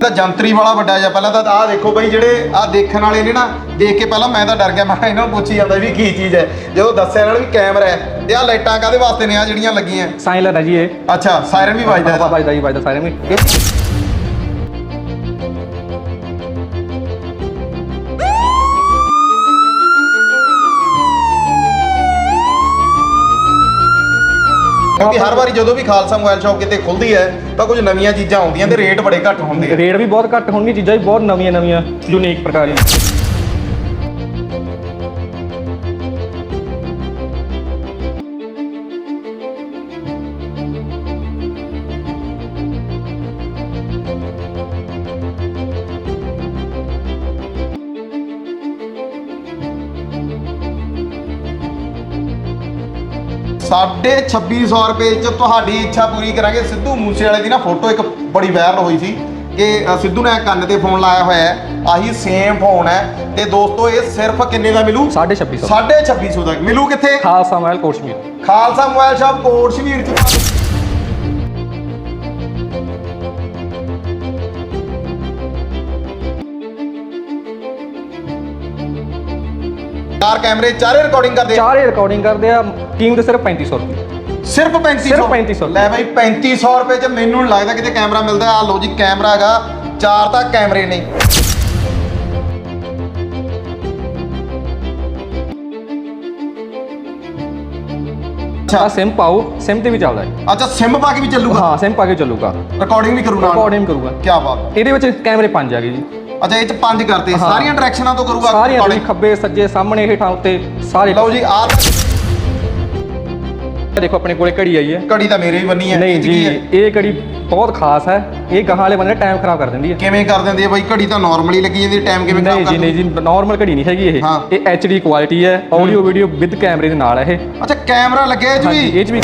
ਤਾਂ ਜੰਤਰੀ ਵਾਲਾ ਵੱਡਾ ਜਿਹਾ ਪਹਿਲਾਂ ਤਾਂ ਆਹ ਦੇਖੋ ਬਈ ਜਿਹੜੇ ਆਹ ਦੇਖਣ ਵਾਲੇ ਨੇ ਨਾ ਦੇਖ ਕੇ ਪਹਿਲਾਂ ਮੈਂ ਤਾਂ ਡਰ ਗਿਆ ਮੈਂ ਕਿਹਾ ਇਹਨਾਂ ਨੂੰ ਪੁੱਛੀ ਜਾਂਦਾ ਵੀ ਕੀ ਚੀਜ਼ ਹੈ। ਜਦੋਂ ਦੱਸਿਆ ਇਹਨਾਂ ਨੂੰ ਵੀ ਕੈਮਰਾ ਹੈ ਤੇ ਆਹ ਲਾਈਟਾਂ ਕਾਦੇ ਵਾਸਤੇ ਨੇ ਆ ਜਿਹੜੀਆਂ ਲੱਗੀਆਂ? ਸਾਇਲਰ ਹੈ ਜੀ ਇਹ। ਅੱਛਾ ਸਾਇਰਨ ਵੀ ਵੱਜਦਾ। ਇਹਦਾ ਵੱਜਦਾ ਜੀ ਵੱਜਦਾ ਸਾਇਰਨ ਵੀ। ਇਹ ਹਰ ਵਾਰੀ ਜਦੋਂ ਵੀ ਖਾਲਸਾ ਮੋਬਾਈਲ ਸ਼ਾਪ ਕਿਤੇ ਖੁੱਲਦੀ ਹੈ, ਤਾਂ ਕੁਝ ਨਵੀਆਂ ਚੀਜ਼ਾਂ ਆਉਂਦੀਆਂ ਤੇ ਰੇਟ ਬੜੇ ਘੱਟ ਹੁੰਦੇ ਆ। ਰੇਟ ਵੀ ਬਹੁਤ ਘੱਟ ਹੋਣਗੇ, ਚੀਜ਼ਾਂ ਵੀ ਬਹੁਤ ਨਵੀਆਂ ਨਵੀਆਂ ਯੂਨੀਕ, ਪ੍ਰਕਾਰ। ਦੀਆਂ ਸਾਢੇ 2600 ਰੁਪਏ ਚ ਤੁਹਾਡੀ ਇੱਛਾ ਪੂਰੀ ਕਰਾਂਗੇ। ਸਿੱਧੂ ਮੂਸੇ ਵਾਲੇ ਦੀ ਨਾ ਫੋਟੋ ਇੱਕ ਬੜੀ ਵਾਇਰਲ ਹੋਈ ਸੀ ਕਿ ਸਿੱਧੂ ਨੇ ਕੰਨ ਤੇ ਫੋਨ ਲਾਇਆ ਹੋਇਆ ਹੈ। ਆਹੀ ਸੇਮ ਫੋਨ ਹੈ। ਤੇ ਦੋਸਤੋ ਇਹ ਸਿਰਫ ਕਿੰਨੇ ਦਾ ਮਿਲੂ? 2650 ਸਾਢੇ 2600 ਦਾ। ਮਿਲੂ ਕਿੱਥੇ? Khalsa mobile Kotshamir Khalsa mobile shop Kot Shamir ਚ। ਚਾਰ ਕੈਮਰੇ ਚਾਰੇ ਰਿਕਾਰਡਿੰਗ ਕਰਦੇ ਆ। ਚਾਰੇ ਰਿਕਾਰਡਿੰਗ ਕਰਦੇ ਆ ਕੀਮਤ ਸਿਰਫ 3500 ਰੁਪਏ। ਸਿਰਫ 3500 ਸਿਰਫ 3500 ਲੈ ਬਾਈ 3500 ਰੁਪਏ ਚ ਮੈਨੂੰ ਨੀ ਲੱਗਦਾ ਕਿਤੇ ਕੈਮਰਾ ਮਿਲਦਾ। ਆ ਲਓ ਜੀ ਕੈਮਰਾ ਹੈਗਾ। ਚਾਰ ਤਾਂ ਕੈਮਰੇ ਨੇ। ਆ ਸਿਮ ਪਾਓ ਸਿਮ ਤੇ ਵੀ ਚੱਲਦਾ ਹੈ। ਅੱਛਾ ਸਿਮ ਪਾ ਕੇ ਵੀ ਚੱਲੂਗਾ? ਹਾਂ ਸਿਮ ਪਾ ਕੇ ਚੱਲੂਗਾ। ਰਿਕਾਰਡਿੰਗ ਵੀ ਕਰੂ ਨਾਲ। ਰਿਕਾਰਡਿੰਗ ਕਰੂਗਾ। ਕੀ ਬਾਤ ਇਹਦੇ ਵਿੱਚ ਕੈਮਰੇ ਪੰਜ ਆ ਗਏ ਜੀ। ਅੱਛਾ ਇਹ ਚ ਪੰਜ ਕਰਤੇ। ਹਾਂ। ਸਾਰੀਆਂ ਡਾਇਰੈਕਸ਼ਨਾਂ ਤੋਂ ਕਰੂਗਾ ਸਾਰੀਆਂ? ਤੁਸੀਂ ਖੱਬੇ ਸੱਜੇ ਸਾਹਮਣੇ ਹੇਠਾਂ ਉੱਤੇ ਸਾਰੇ ਲਓ ਜੀ ਆਹ ਦੇਖੋ ਆਪਣੇ ਕੋਲੇ ਘੜੀ ਆਈ ਹੈ। ਘੜੀ ਤਾਂ ਮੇਰੇ ਵੀ ਬੰਨੀ ਹੈ ਨਹੀਂ ਜੀ ਹੈ? ਇਹ ਘੜੀ ਬਹੁਤ ਖਾਸ ਹੈ। ਇਹ ਗਾਹਾਂ ਵਾਲੇ ਬੰਦੇ ਟਾਈਮ ਖਰਾਬ ਕਰ ਦਿੰਦੀ ਹੈ। ਕਿਵੇਂ ਕਰ ਦਿੰਦੀ ਹੈ ਬਾਈ? ਘੜੀ ਤਾਂ ਨਾਰਮਲੀ ਲੱਗੀ ਜਾਂਦੀ ਟਾਈਮ ਕਿਵੇਂ ਨਹੀਂ ਖਰਾਬ ਜੀ ਕਰ ਨਹੀਂ ਜੀ ਨਾਰਮਲ ਘੜੀ ਨਹੀਂ ਹੈਗੀ ਇਹ। ਹਾਂ। ਇਹ HD ਕੁਆਲਿਟੀ ਹੈ ਆਡੀਓ ਵੀਡੀਓ ਵਿਦ ਕੈਮਰੇ ਦੇ ਨਾਲ ਹੈ ਇਹ। ਅੱਛਾ ਕੈਮਰਾ ਲੱਗਿਆ ਇਹ 'ਚ ਵੀ? ਇਹ ਚ ਵੀ।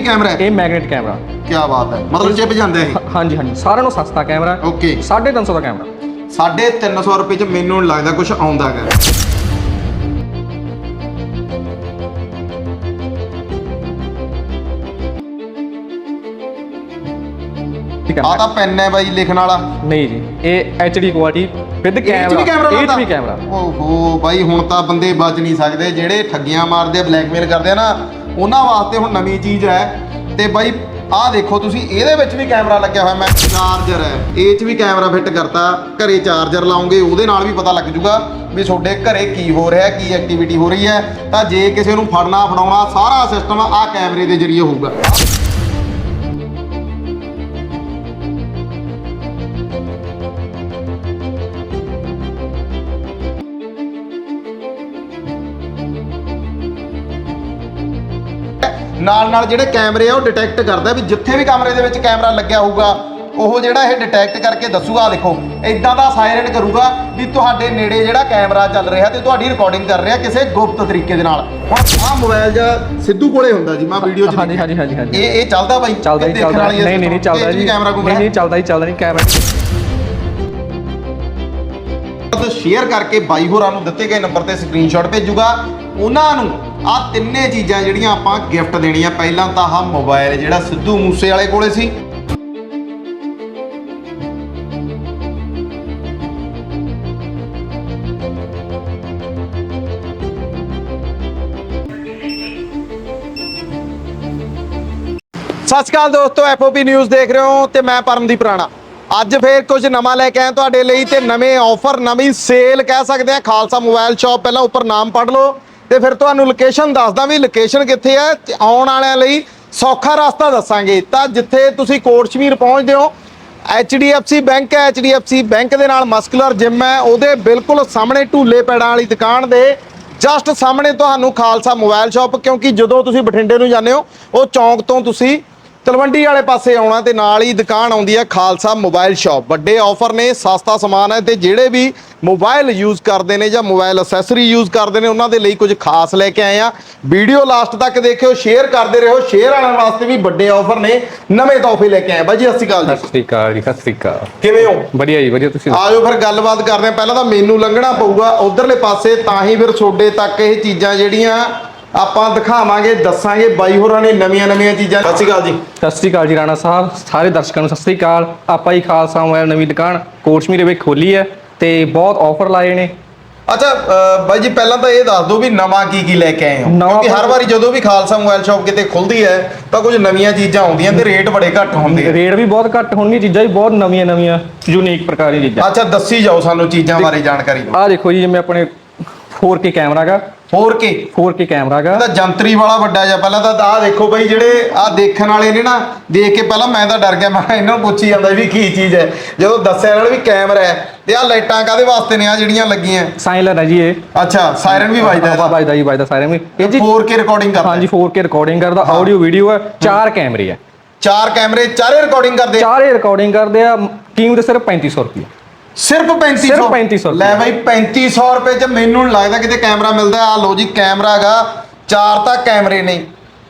ਇਹ ਕੈਮਰਾ ਹੈ। ਇਹ ਮੈਗਨੇਟ ਕੈਮਰਾ। ਕੀ ਬਾਤ ਹੈ। ਮਤਲਬ ਚਿਪ ਜਾਂਦਾ ਇਹ। ਹਾਂਜੀ ਹਾਂਜੀ। ਸਾਰਿਆਂ ਨੂੰ ਸਸਤਾ ਕੈਮਰਾ। ਓਕੇ। 350 ਦਾ ਕੈਮਰਾ। ਸਾਢੇ 300 ਰੁਪਏ ਚ ਮੈਨੂੰ ਲੱਗਦਾ ਕੁਝ ਆਉਂਦਾ ਹੈਗਾ। ਆ ਤਾਂ ਪੈਨ ਹੈ ਬਾਈ ਲਿਖਣ ਵਾਲਾ। ਨਹੀਂ ਜੀ ਇਹ HD ਕੁਆਲਿਟੀ ਵਿਦ ਕੈਮਰਾ? ਵੀ ਕੈਮਰਾ ਓਹੋ ਬਾਈ ਹੁਣ ਤਾਂ ਬੰਦੇ ਬਚ ਨਹੀਂ ਸਕਦੇ। ਜਿਹੜੇ ਠੱਗੀਆਂ ਮਾਰਦੇ ਆ ਬਲੈਕਮੇਲ ਕਰਦੇ ਆ ਨਾ ਉਹਨਾਂ ਵਾਸਤੇ ਹੁਣ ਨਵੀਂ ਚੀਜ਼ ਹੈ। ਤੇ ਬਾਈ, ਆਹ ਦੇਖੋ ਤੁਸੀਂ, ਇਹਦੇ ਵਿੱਚ ਵੀ ਕੈਮਰਾ ਲੱਗਿਆ ਹੋਇਆ ਮੈਂ। ਚਾਰਜਰ ਹੈ। ਇਹ 'ਚ ਵੀ ਕੈਮਰਾ ਫਿੱਟ ਕਰਤਾ। ਘਰੇ ਚਾਰਜਰ ਲਾਉਂਗੇ, ਉਹਦੇ ਨਾਲ ਵੀ ਪਤਾ ਲੱਗ ਜੂਗਾ ਵੀ ਤੁਹਾਡੇ ਘਰੇ ਕੀ ਹੋ ਰਿਹਾ, ਕੀ ਐਕਟੀਵਿਟੀ ਹੋ ਰਹੀ ਹੈ। ਤਾਂ ਜੇ ਕਿਸੇ ਨੂੰ ਫੜਨਾ, ਫੜਾਉਣਾ, ਸਾਰਾ ਸਿਸਟਮ ਆਹ ਕੈਮਰੇ ਦੇ ਜ਼ਰੀਏ ਹੋਊਗਾ। ਨਾਲ ਨਾਲ ਜਿਹੜੇ ਕੈਮਰੇ ਆ ਉਹ ਡਿਟੈਕਟ ਕਰਦਾ ਵੀ ਜਿੱਥੇ ਵੀ ਕਮਰੇ ਦੇ ਵਿੱਚ ਕੈਮਰਾ ਲੱਗਿਆ ਹੋਊਗਾ ਉਹ ਜਿਹੜਾ ਇਹ ਡਿਟੈਕਟ ਕਰਕੇ ਦੱਸੂਗਾ ਦੇਖੋ ਇਦਾਂ ਦਾ ਸਾਇਰਨ ਕਰੂਗਾ ਵੀ ਤੁਹਾਡੇ ਨੇੜੇ ਜਿਹੜਾ ਕੈਮਰਾ ਚੱਲ ਰਿਹਾ ਤੇ ਤੁਹਾਡੀ ਰਿਕਾਰਡਿੰਗ ਕਰ ਰਿਹਾ ਕਿਸੇ ਗੁਪਤ ਤਰੀਕੇ ਦੇ ਨਾਲ। ਹੁਣ ਆਹ ਮੋਬਾਈਲ ਜਾਂ ਸਿੱਧੂ ਕੋਲੇ ਹੁੰਦਾ ਜੀ ਮੈਂ ਵੀਡੀਓ 'ਚ ਹਾਂਜੀ ਹਾਂਜੀ ਹਾਂਜੀ ਹਾਂਜੀ। ਇਹ ਇਹ ਚੱਲਦਾ ਬਾਈ ਚੱਲਦਾ ਦੇਖਣ ਚੱਲਦਾ। ਹੈ ਨਹੀਂ ਨਹੀਂ ਨਹੀਂ ਚੱਲਦਾ ਜੀ। ਨਹੀਂ ਨਹੀਂ ਚੱਲਦਾ ਜੀ ਚੱਲਦਾ ਨਹੀਂ ਕੈਮਰਾ ਸ਼ੇਅਰ ਕਰਕੇ ਬਾਈ ਹੋਰਾਂ ਨੂੰ ਦਿੱਤੇ ਗਏ ਨੰਬਰ ਤੇ ਸਕਰੀਨਸ਼ਾਟ ਭੇਜੂਗਾ। ਉਹਨਾਂ ਨੂੰ ਆ ਤਿੰਨੇ ਚੀਜ਼ਾਂ ਜਿਹੜੀਆਂ ਆਪਾਂ ਗਿਫਟ ਦੇਣੀਆਂ। ਪਹਿਲਾਂ ਤਾਂ ਆਹ ਮੋਬਾਈਲ ਜਿਹੜਾ ਸਿੱਧੂ ਮੂਸੇ ਵਾਲੇ ਕੋਲੇ ਸੀ। ਸਤਿ ਸ਼੍ਰੀ ਅਕਾਲ ਦੋਸਤੋ ਐਫਓਪੀ ਨਿਊਜ਼ ਦੇਖ ਰਹੇ ਹੋ ਤੇ ਮੈਂ ਪਰਮਦੀਪ ਰਾਣਾ। ਅੱਜ ਫੇਰ ਕੁਝ ਨਵਾਂ ਲੈ ਕੇ ਆਏ ਤੁਹਾਡੇ ਲਈ ਤੇ ਨਵੇਂ ਆਫਰ ਨਵੀਂ ਸੇਲ ਕਹਿ ਸਕਦੇ ਆ ਖਾਲਸਾ ਮੋਬਾਈਲ ਸ਼ਾਪ ਪਹਿਲਾਂ ਉੱਪਰ ਨਾਮ ਪੜ੍ਹ ਲਓ। ਤੇ ਫਿਰ ਤੁਹਾਨੂੰ ਲੋਕੇਸ਼ਨ ਦੱਸਦਾ ਵੀ ਲੋਕੇਸ਼ਨ ਕਿੱਥੇ ਹੈ ਆਉਣ ਵਾਲਿਆਂ ਲਈ ਸੌਖਾ ਰਸਤਾ ਦੱਸਾਂਗੇ। ਤਾਂ ਜਿੱਥੇ ਤੁਸੀਂ ਕੋਟਸ਼ਮੀਰ ਪਹੁੰਚਦੇ ਹੋ, HDFC ਬੈਂਕ ਹੈ, HDFC ਬੈਂਕ ਦੇ ਨਾਲ ਮਸਕੂਲਰ ਜਿਮ ਹੈ, ਉਹਦੇ ਬਿਲਕੁਲ ਸਾਹਮਣੇ ਢੂਲੇ ਪੈੜਾਂ ਵਾਲੀ ਦੁਕਾਨ ਦੇ ਜਸਟ ਸਾਹਮਣੇ ਤੁਹਾਨੂੰ ਖਾਲਸਾ ਮੋਬਾਈਲ ਸ਼ਾਪ ਕਿਉਂਕਿ ਜਦੋਂ ਤੁਸੀਂ ਬਠਿੰਡੇ ਨੂੰ ਜਾਂਦੇ ਹੋ, ਉਹ ਚੌਂਕ ਤੋਂ ਤੁਸੀਂ ਤਲਵੰਡੀ ਵਾਲੇ ਪਾਸੇ ਆਉਣਾ ਤੇ ਨਾਲ ਹੀ ਦੁਕਾਨ ਆਉਂਦੀ ਹੈ ਖਾਲਸਾ ਮੋਬਾਈਲ ਸ਼ਾਪ। ਵੱਡੇ ਆਫਰ ਨੇ ਸਸਤਾ ਸਮਾਨ ਹੈ ਤੇ ਜਿਹੜੇ ਵੀ ਮੋਬਾਈਲ ਯੂਜ਼ ਕਰਦੇ ਨੇ ਜਾਂ ਮੋਬਾਈਲ ਅਸੈਸਰੀ ਯੂਜ਼ ਕਰਦੇ ਨੇ ਉਹਨਾਂ ਦੇ ਲਈ ਕੁਝ ਖਾਸ ਲੈ ਕੇ ਆਏ ਆ। ਵੀਡੀਓ ਲਾਸਟ ਤੱਕ ਦੇਖਿਓ ਸ਼ੇਅਰ ਕਰਦੇ ਰਹੋ। ਸ਼ੇਅਰ ਵਾਲਿਆਂ ਵਾਸਤੇ ਵੀ ਵੱਡੇ ਆਫਰ ਨੇ ਨਵੇਂ ਤੋਹਫੇ ਲੈ ਕੇ ਆਏ ਬਾਈ ਜੀ ਸਤਿ ਸ਼੍ਰੀ ਅਕਾਲ ਜੀ। ਸਤਿ ਸ੍ਰੀ ਅਕਾਲ ਜੀ ਸਤਿ ਸ੍ਰੀ ਅਕਾਲ। ਕਿਵੇਂ ਹੋ? ਵਧੀਆ ਜੀ ਵਧੀਆ। ਤੁਸੀਂ ਆਜੋ ਫਿਰ ਗੱਲਬਾਤ ਕਰਦੇ ਹਾਂ ਪਹਿਲਾਂ ਤਾਂ ਮੈਨੂੰ ਲੰਘਣਾ ਪਊਗਾ ਉਧਰਲੇ ਪਾਸੇ ਤਾਂ ਹੀ ਫਿਰ ਤੁਹਾਡੇ ਤੱਕ ਇਹ ਚੀਜ਼ਾਂ ਜਿਹੜੀਆਂ ਆਪਾਂ ਦਿਖਾਵਾਂਗੇ ਦੱਸਾਂਗੇ ਬਾਈ ਹੋਰਾਂ ਨੇ ਨਵੀਆਂ ਨਵੀਆਂ ਚੀਜ਼ਾਂ। ਸਤਿ ਸ਼੍ਰੀ ਅਕਾਲ ਜੀ। ਸਤਿ ਸ੍ਰੀ ਅਕਾਲ ਜੀ ਰਾਣਾ ਸਾਹਿਬ ਸਾਰੇ ਦਰਸ਼ਕਾਂ ਨੂੰ ਸਤਿ ਸ੍ਰੀ ਅਕਾਲ। ਆਪਾਂ ਹੀ ਖਾਲਸਾ ਮੋਬਾਈਲ ਨਵੀਂ ਦੁਕਾਨ ਕੋਟਸ਼ਮੀ ਵਿੱਚ ਖੋਲੀ ਹੈ ਤੇ ਬਹੁਤ ਆਫਰ ਲਾਏ ਨੇ। ਅੱਛਾ ਬਾਈ ਜੀ ਪਹਿਲਾਂ ਤਾਂ ਇਹ ਦੱਸ ਦਿਓ ਵੀ ਨਵਾਂ ਕੀ ਕੀ ਲੈ ਕੇ ਆਏ ਹੋ? ਕਿਉਂਕਿ ਹਰ ਵਾਰੀ ਜਦੋਂ ਵੀ ਖਾਲਸਾ ਮੋਬਾਈਲ ਸ਼ਾਪ ਕਿਤੇ ਖੁੱਲਦੀ ਹੈ ਤਾਂ ਕੁਝ ਨਵੀਆਂ ਚੀਜ਼ਾਂ ਆਉਂਦੀਆਂ ਤੇ ਰੇਟ ਬੜੇ ਘੱਟ ਹੁੰਦੇ ਆ। ਰੇਟ ਵੀ ਬਹੁਤ ਘੱਟ ਹੋਣਗੇ ਚੀਜ਼ਾਂ ਵੀ ਬਹੁਤ ਨਵੀਆਂ ਨਵੀਆਂ ਯੂਨੀਕ ਪ੍ਰਕਾਰ ਦੀਆਂ ਚੀਜ਼ਾਂ। ਅੱਛਾ ਦੱਸੀ ਜਾਓ ਸਾਨੂੰ ਚੀਜ਼ਾਂ ਬਾਰੇ ਜਾਣਕਾਰੀ ਦਿਓ। ਆਹ ਦੇਖੋ ਜੀ ਜਿਵੇਂ ਆਪਣੇ 4K ਕੈਮਰਾ ਹੈਗਾ 4K 4K ਕੈਮਰਾ ਹੈਗਾ? ਇਹਦਾ ਜੰਤਰੀ ਵਾਲਾ ਵੱਡਾ ਜਿਹਾ ਪਹਿਲਾਂ ਤਾਂ ਆਹ ਦੇਖੋ ਬਈ ਜਿਹੜੇ ਆਹ ਦੇਖਣ ਵਾਲੇ ਨੇ ਨਾ ਦੇਖ ਕੇ ਪਹਿਲਾਂ ਮੈਂ ਤਾਂ ਡਰ ਗਿਆ ਮੈਂ ਕਿਹਾ ਇਹਨਾਂ ਨੂੰ ਪੁੱਛੀ ਜਾਂਦਾ ਵੀ ਕੀ ਚੀਜ਼ ਹੈ। ਜਦੋਂ ਦੱਸਿਆ ਇਹਨਾਂ ਨੇ ਵੀ ਕੈਮਰਾ ਹੈ ਤੇ ਆਹ ਲਾਈਟਾਂ ਕਾਦੇ ਵਾਸਤੇ ਨੇ ਆ ਜਿਹੜੀਆਂ ਲੱਗੀਆਂ? ਸਾਇਲਰ ਹੈ ਜੀ ਇਹ। ਅੱਛਾ ਸਾਇਰਨ ਵੀ ਵੱਜਦਾ ਇਹਦਾ ਵੱਜਦਾ ਜੀ ਵੱਜਦਾ ਸਾਰੇ ਵੀ। ਇਹ ਜੀ 4K ਰਿਕਾਰਡਿੰਗ ਕਰਦਾ ਹਾਂਜੀ 4K ਰਿਕਾਰਡਿੰਗ ਕਰਦਾ ਆਡੀਓ ਵੀਡੀਓ ਹੈ ਚਾਰ ਕੈਮਰੇ ਹੈ। ਚਾਰ ਕੈਮਰੇ ਚਾਰੇ ਰਿਕਾਰਡਿੰਗ ਕਰਦੇ? ਚਾਰੇ ਰਿਕਾਰਡਿੰਗ ਕਰਦੇ ਆ ਕੀਮਤ ਸਿਰਫ 3500 ਰੁਪਏ ਸਿਰਫ 3500 ਸਿਰਫ 3500 ਲੈ ਬਾਈ 3500 ਰੁਪਏ ਚ ਮੈਨੂੰ ਨੀ ਲੱਗਦਾ ਕਿਤੇ ਕੈਮਰਾ ਮਿਲਦਾ। ਆ ਲੋ ਜੀ ਕੈਮਰਾ ਹੈਗਾ ਚਾਰ ਤਾਂ ਕੈਮਰੇ ਨੇ।